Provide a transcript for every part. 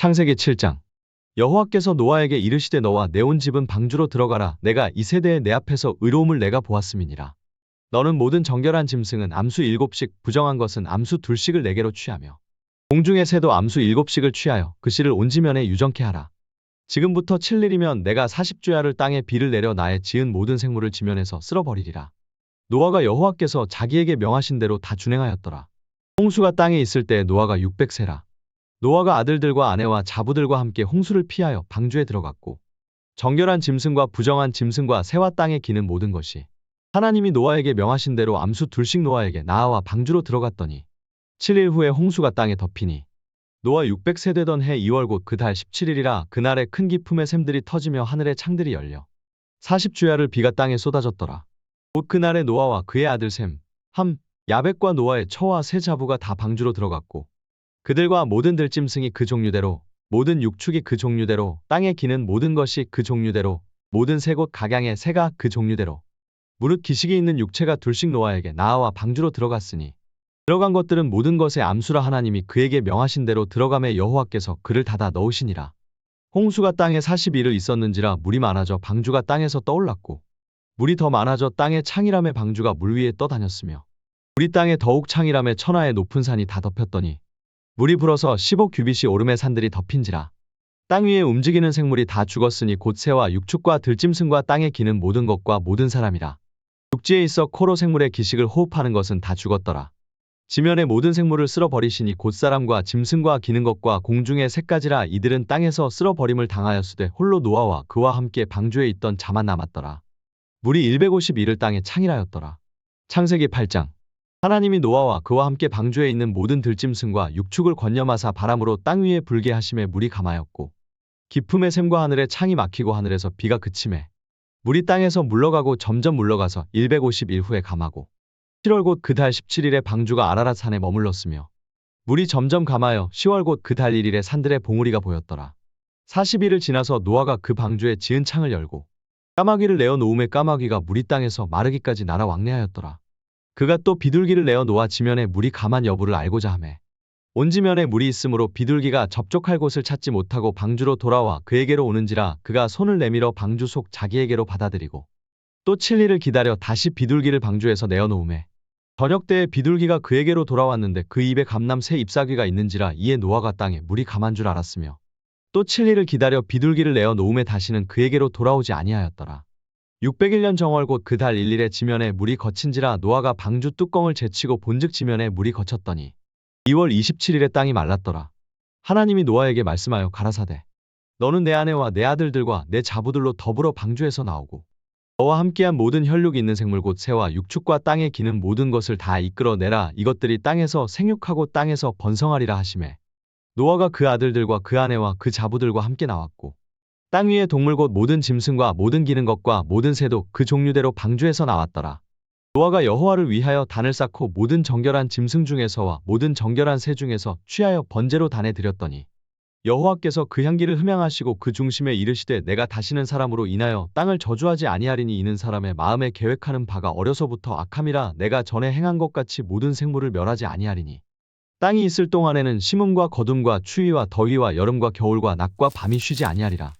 창세기 7장. 여호와께서 노아에게 이르시되 너와 내 온 집은 방주로 들어가라. 내가 이 세대에 내 앞에서 의로움을 내가 보았음이니라. 너는 모든 정결한 짐승은 암수 일곱씩 부정한 것은 암수 둘씩을 네개로 취하며 공중의 새도 암수 일곱씩을 취하여 그 씨를 온 지면에 유정케 하라. 지금부터 7일이면 내가 40주야를 땅에 비를 내려 나의 지은 모든 생물을 지면에서 쓸어버리리라. 노아가 여호와께서 자기에게 명하신 대로 다 준행하였더라. 홍수가 땅에 있을 때 노아가 600세라 노아가 아들들과 아내와 자부들과 함께 홍수를 피하여 방주에 들어갔고 정결한 짐승과 부정한 짐승과 새와 땅에 기는 모든 것이 하나님이 노아에게 명하신 대로 암수 둘씩 노아에게 나아와 방주로 들어갔더니 7일 후에 홍수가 땅에 덮이니 노아 600세 되던 해 2월 곧 그 달 17일이라 그날에 큰 기품의 샘들이 터지며 하늘의 창들이 열려 40주야를 비가 땅에 쏟아졌더라. 곧 그날에 노아와 그의 아들 샘, 함, 야벳과 노아의 처와 세 자부가 다 방주로 들어갔고 그들과 모든 들짐승이 그 종류대로 모든 육축이 그 종류대로 땅에 기는 모든 것이 그 종류대로 모든 새곳 각양의 새가 그 종류대로. 무릇 기식이 있는 육체가 둘씩 노아에게 나아와 방주로 들어갔으니 들어간 것들은 모든 것의 암수라 하나님이 그에게 명하신 대로 들어감에 여호와께서 그를 닫아 넣으시니라. 홍수가 땅에 40일을 있었는지라 물이 많아져 방주가 땅에서 떠올랐고 물이 더 많아져 땅의 창이람의 방주가 물 위에 떠다녔으며 우리 땅에 더욱 창이람의 천하의 높은 산이 다 덮였더니 물이 불어서 15규빗이 오름의 산들이 덮인지라. 땅 위에 움직이는 생물이 다 죽었으니 곧 새와 육축과 들짐승과 땅에 기는 모든 것과 모든 사람이라. 육지에 있어 코로 생물의 기식을 호흡하는 것은 다 죽었더라. 지면의 모든 생물을 쓸어버리시니 곧 사람과 짐승과 기는 것과 공중의 새까지라 이들은 땅에서 쓸어버림을 당하였으되 홀로 노아와 그와 함께 방주에 있던 자만 남았더라. 물이 151을 땅에 창이라였더라. 창세기 8장 하나님이 노아와 그와 함께 방주에 있는 모든 들짐승과 육축을 건념하사 바람으로 땅 위에 불게 하심에 물이 감하였고 깊음의 샘과 하늘의 창이 막히고 하늘에서 비가 그침에 물이 땅에서 물러가고 점점 물러가서 150일 후에 감하고 7월 곧 그 달 17일에 방주가 아라랏 산에 머물렀으며 물이 점점 감하여 10월 곧 그 달 1일에 산들의 봉우리가 보였더라. 40일을 지나서 노아가 그 방주에 지은 창을 열고 까마귀를 내어 놓음에 까마귀가 물이 땅에서 마르기까지 날아 왕래하였더라. 그가 또 비둘기를 내어 놓아 지면에 물이 감한 여부를 알고자 하매 온 지면에 물이 있으므로 비둘기가 접촉할 곳을 찾지 못하고 방주로 돌아와 그에게로 오는지라 그가 손을 내밀어 방주 속 자기에게로 받아들이고 또 7일을 기다려 다시 비둘기를 방주에서 내어 놓음에 저녁 때에 비둘기가 그에게로 돌아왔는데 그 입에 감남 새 잎사귀가 있는지라 이에 노아가 땅에 물이 감한 줄 알았으며 또 7일을 기다려 비둘기를 내어 놓음에 다시는 그에게로 돌아오지 아니하였더라. 601년 정월 곧 그달 1일에 지면에 물이 거친지라 노아가 방주 뚜껑을 제치고 본즉 지면에 물이 거쳤더니 2월 27일에 땅이 말랐더라. 하나님이 노아에게 말씀하여 가라사대 너는 내 아내와 내 아들들과 내 자부들로 더불어 방주에서 나오고 너와 함께한 모든 혈육이 있는 생물 곧 새와 육축과 땅에 기는 모든 것을 다 이끌어내라 이것들이 땅에서 생육하고 땅에서 번성하리라 하심에 노아가 그 아들들과 그 아내와 그 자부들과 함께 나왔고 땅 위의 동물 곧 모든 짐승과 모든 기는 것과 모든 새도 그 종류대로 방주에서 나왔더라. 노아가 여호와를 위하여 단을 쌓고 모든 정결한 짐승 중에서와 모든 정결한 새 중에서 취하여 번제로 단에 드렸더니 여호와께서 그 향기를 흠양하시고 그 중심에 이르시되 내가 다시는 사람으로 인하여 땅을 저주하지 아니하리니 이는 사람의 마음에 계획하는 바가 어려서부터 악함이라 내가 전에 행한 것 같이 모든 생물을 멸하지 아니하리니 땅이 있을 동안에는 심음과 거둠과 추위와 더위와 여름과 겨울과 낮과 밤이 쉬지 아니하리라.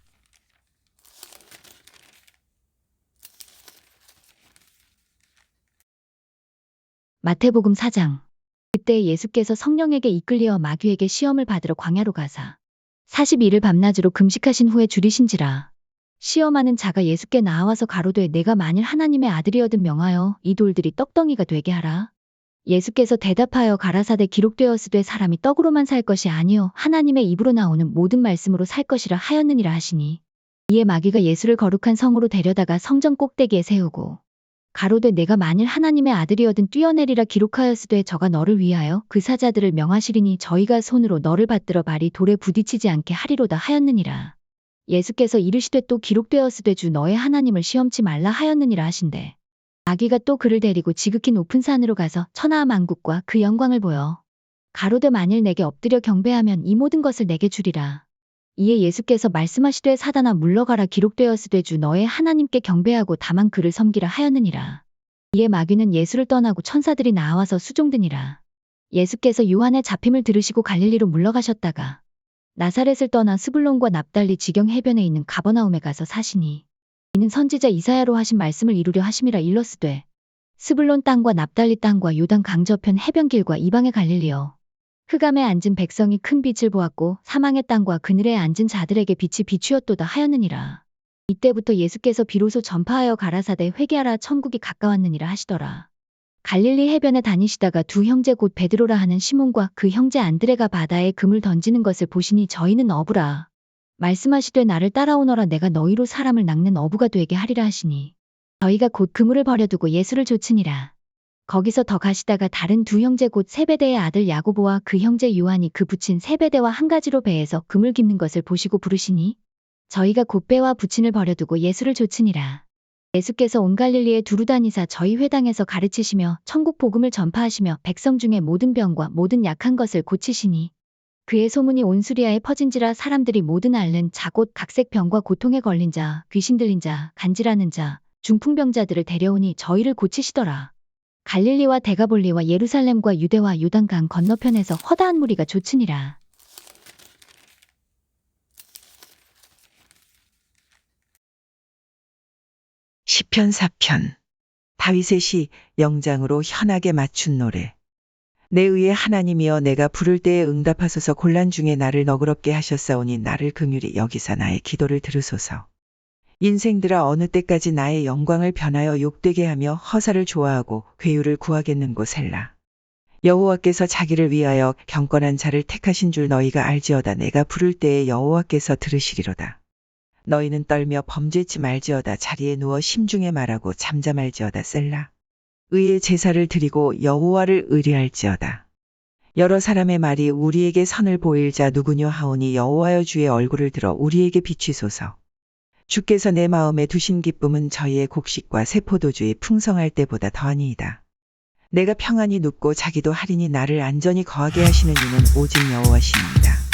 마태복음 4장. 그때 예수께서 성령에게 이끌리어 마귀에게 시험을 받으러 광야로 가사 42일 밤낮으로 금식하신 후에 줄이신지라. 시험하는 자가 예수께 나와서 가로되 내가 만일 하나님의 아들이어든 명하여 이 돌들이 떡덩이가 되게 하라. 예수께서 대답하여 가라사대 기록되었으되 사람이 떡으로만 살 것이 아니요 하나님의 입으로 나오는 모든 말씀으로 살 것이라 하였느니라 하시니 이에 마귀가 예수를 거룩한 성으로 데려다가 성전 꼭대기에 세우고 가로되 내가 만일 하나님의 아들이어든 뛰어내리라 기록하였으되 저가 너를 위하여 그 사자들을 명하시리니 저희가 손으로 너를 받들어 발이 돌에 부딪히지 않게 하리로다 하였느니라. 예수께서 이르시되 또 기록되었으되 주 너의 하나님을 시험치 말라 하였느니라 하신대. 아기가 또 그를 데리고 지극히 높은 산으로 가서 천하와 만국과 그 영광을 보여. 가로되 만일 내게 엎드려 경배하면 이 모든 것을 내게 주리라. 이에 예수께서 말씀하시되 사단아 물러가라 기록되었으되 주 너의 하나님께 경배하고 다만 그를 섬기라 하였느니라. 이에 마귀는 예수를 떠나고 천사들이 나와서 수종드니라. 예수께서 요한의 잡힘을 들으시고 갈릴리로 물러가셨다가 나사렛을 떠나 스불론과 납달리 지경 해변에 있는 가버나움에 가서 사시니 이는 선지자 이사야로 하신 말씀을 이루려 하심이라 일러스되 스불론 땅과 납달리 땅과 요단 강저편 해변길과 이방의 갈릴리여 흑암에 앉은 백성이 큰 빛을 보았고 사망의 땅과 그늘에 앉은 자들에게 빛이 비추었도다 하였느니라. 이때부터 예수께서 비로소 전파하여 가라사대 회개하라 천국이 가까웠느니라 하시더라. 갈릴리 해변에 다니시다가 두 형제 곧 베드로라 하는 시몬과 그 형제 안드레가 바다에 금을 던지는 것을 보시니 저희는 어부라. 말씀하시되 나를 따라오너라 내가 너희로 사람을 낚는 어부가 되게 하리라 하시니 저희가 곧 그물을 버려두고 예수를 좇으니라. 거기서 더 가시다가 다른 두 형제 곧 세베대의 아들 야고보와 그 형제 요한이 그 붙인 세베대와 한 가지로 배에서 금을 깁는 것을 보시고 부르시니 저희가 곧 배와 부친을 버려두고 예수를 좇으니라. 예수께서 온 갈릴리에 두루 다니사 저희 회당에서 가르치시며 천국 복음을 전파하시며 백성 중에 모든 병과 모든 약한 것을 고치시니 그의 소문이 온 수리아에 퍼진지라 사람들이 모든 앓는 자곧 각색 병과 고통에 걸린 자, 귀신 들린 자, 간질하는 자, 중풍병자들을 데려오니 저희를 고치시더라. 갈릴리와 데가볼리와 예루살렘과 유대와 요단강 건너편에서 허다한 무리가 좇으니라. 시편 4편. 다윗의 시 영장으로 현하게 맞춘 노래. 내 의의 하나님이여 내가 부를 때에 응답하소서. 곤란 중에 나를 너그럽게 하셨사오니 나를 긍휼히 여기사 나의 기도를 들으소서 인생들아 어느 때까지 나의 영광을 변하여 욕되게 하며 허사를 좋아하고 괴유를 구하겠는고 셀라 여호와께서 자기를 위하여 경건한 자를 택하신 줄 너희가 알지어다 내가 부를 때에 여호와께서 들으시리로다 너희는 떨며 범죄치 말지어다 자리에 누워 심중에 말하고 잠잠할지어다 셀라. 의의 제사를 드리고 여호와를 의뢰할지어다. 여러 사람의 말이 우리에게 선을 보일 자 누구뇨 하오니 여호와여 주의 얼굴을 들어 우리에게 비추소서. 주께서 내 마음에 두신 기쁨은 저희의 곡식과 세포도주의 풍성할 때보다 더하니이다. 내가 평안히 눕고 자기도 할인이 나를 안전히 거하게 하시는 이는 오직 여호와시니이다.